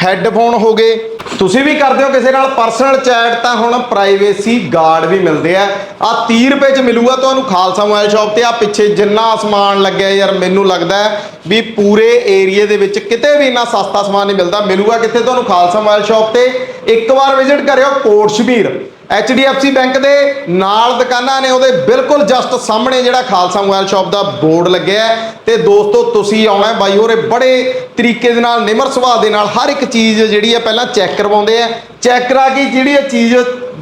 ਹੈੱਡਫੋਨ ਹੋ ਗਏ। ਤੁਸੀਂ ਵੀ ਕਰਦੇ ਹੋ ਕਿਸੇ ਨਾਲ ਪਰਸਨਲ ਚੈਟ ਤਾਂ ਹੁਣ ਪ੍ਰਾਈਵੇਸੀ ਗਾਰਡ ਵੀ ਮਿਲਦੇ ਆ। ਆ 30 ਰੁਪਏ ਚ ਮਿਲੂਗਾ ਤੁਹਾਨੂੰ ਖਾਲਸਾ ਮੋਬਾਈਲ ਸ਼ਾਪ ਤੇ। ਆ ਪਿੱਛੇ ਜਿੰਨਾ ਸਮਾਨ ਲੱਗਿਆ ਯਾਰ, ਮੈਨੂੰ ਲੱਗਦਾ ਵੀ ਪੂਰੇ ਏਰੀਏ ਦੇ ਵਿੱਚ ਕਿਤੇ ਵੀ ਇੰਨਾ ਸਸਤਾ ਸਮਾਨ ਨਹੀਂ ਮਿਲਦਾ। ਮਿਲੂਗਾ ਕਿੱਥੇ ਤੁਹਾਨੂੰ ਖਾਲਸਾ ਮੋਬਾਈਲ ਸ਼ਾਪ ਤੇ? ਇੱਕ ਵਾਰ ਵਿਜ਼ਿਟ ਕਰਿਓ ਕੋਟ ਸ਼ਬੀਰ HDFC ਬੈਂਕ ਦੇ ਨਾਲ ਦੁਕਾਨਾਂ ਨੇ ਉਹਦੇ ਬਿਲਕੁਲ ਜਸਟ ਸਾਹਮਣੇ ਜਿਹੜਾ ਖਾਲਸਾ ਮੋਬਾਈਲ ਸ਼ਾਪ ਦਾ ਬੋਰਡ ਲੱਗਿਆ ਹੈ। ਤੇ ਦੋਸਤੋ, ਤੁਸੀਂ ਆਉਣਾ ਬਾਈ ਹੋਰੇ ਬੜੇ ਤਰੀਕੇ ਦੇ ਨਾਲ, ਨਿਮਰ ਸੁਭਾਅ ਦੇ ਨਾਲ ਹਰ ਇੱਕ ਚੀਜ਼ ਜਿਹੜੀ ਹੈ ਪਹਿਲਾਂ ਚੈੱਕ ਕਰਵਾਉਂਦੇ ਆ ਚੈੱਕ ਕਰਾ ਕੇ ਜਿਹੜੀ ਇਹ ਚੀਜ਼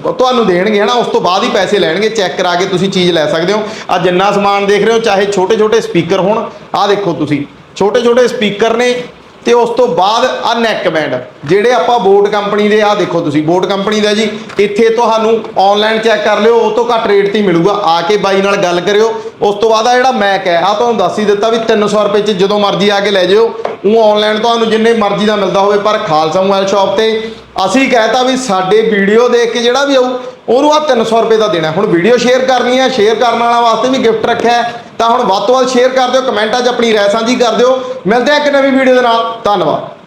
ਤੁਹਾਨੂੰ ਦੇਣਗੇ, ਹਨਾ, ਉਸ ਤੋਂ ਬਾਅਦ ਹੀ ਪੈਸੇ ਲੈਣਗੇ। ਚੈੱਕ ਕਰਾ ਕੇ ਤੁਸੀਂ ਚੀਜ਼ ਲੈ ਸਕਦੇ ਹੋ। ਆ ਜਿੰਨਾ ਸਮਾਨ ਦੇਖ ਰਹੇ ਹੋ, ਚਾਹੇ ਛੋਟੇ ਛੋਟੇ ਸਪੀਕਰ ਹੋਣ ਆ ਦੇਖੋ ਤੁਸੀਂ। ਛੋਟੇ ਛੋਟੇ ਸਪੀਕਰ ਨੇ ਤੇ ਉਸ ਤੋਂ ਬਾਅਦ ਆ ਨੈਕ ਬੈਂਡ ਜਿਹੜੇ ਆਪਾਂ ਬੋਟ ਕੰਪਨੀ ਦੇ ਆ ਦੇਖੋ ਤੁਸੀਂ ਬੋਟ ਕੰਪਨੀ ਦਾ ਜੀ, ਇੱਥੇ ਤੁਹਾਨੂੰ ਆਨਲਾਈਨ ਚੈੱਕ ਕਰ ਲਿਓ, ਉਹ ਤੋਂ ਘੱਟ ਰੇਟ ਤੇ ਹੀ ਮਿਲੂਗਾ। ਆ ਕੇ ਬਾਈ ਨਾਲ ਗੱਲ ਕਰਿਓ। ਉਸ ਤੋਂ ਬਾਅਦ ਆ ਜਿਹੜਾ ਮੈਕ ਹੈ ਆ ਤੁਹਾਨੂੰ ਦੱਸ ਹੀ ਦਿੱਤਾ ਵੀ 300 ਰੁਪਏ ਚ ਜਦੋਂ ਮਰਜ਼ੀ ਆ ਕੇ ਲੈ ਜਿਓ। ਉਹ ਆਨਲਾਈਨ ਤੁਹਾਨੂੰ ਜਿੰਨੇ ਮਰਜ਼ੀ ਦਾ ਮਿਲਦਾ ਹੋਵੇ, ਪਰ ਖਾਲਸਾ ਮੋਬਾਈਲ ਸ਼ਾਪ ਤੇ ਅਸੀਂ ਕਹਿਤਾ ਵੀ ਸਾਡੇ ਵੀਡੀਓ ਦੇਖ ਕੇ ਜਿਹੜਾ ਵੀ ਆਊ, ਉਹਨੂੰ ਆ 300 ਰੁਪਏ ਦਾ ਦੇਣਾ। ਹੁਣ ਵੀਡੀਓ ਸ਼ੇਅਰ ਕਰਨੀ ਹੈ ਸ਼ੇਅਰ ਕਰਨ ਵਾਲਾ ਵਾਸਤੇ ਵੀ ਗਿਫਟ ਰੱਖਿਆ ਤਾਂ ਹੁਣ ਵੱਧ ਤੋਂ ਵੱਧ ਸ਼ੇਅਰ ਕਰ ਦਿਓ, ਕਮੈਂਟਾਂ 'ਚ ਆਪਣੀ ਰਾਏ ਸਾਂਝੀ ਕਰ ਦਿਓ। ਮਿਲਦੇ ਆ ਇੱਕ ਨਵੀਂ ਵੀਡੀਓ ਦੇ ਨਾਲ। ਧੰਨਵਾਦ।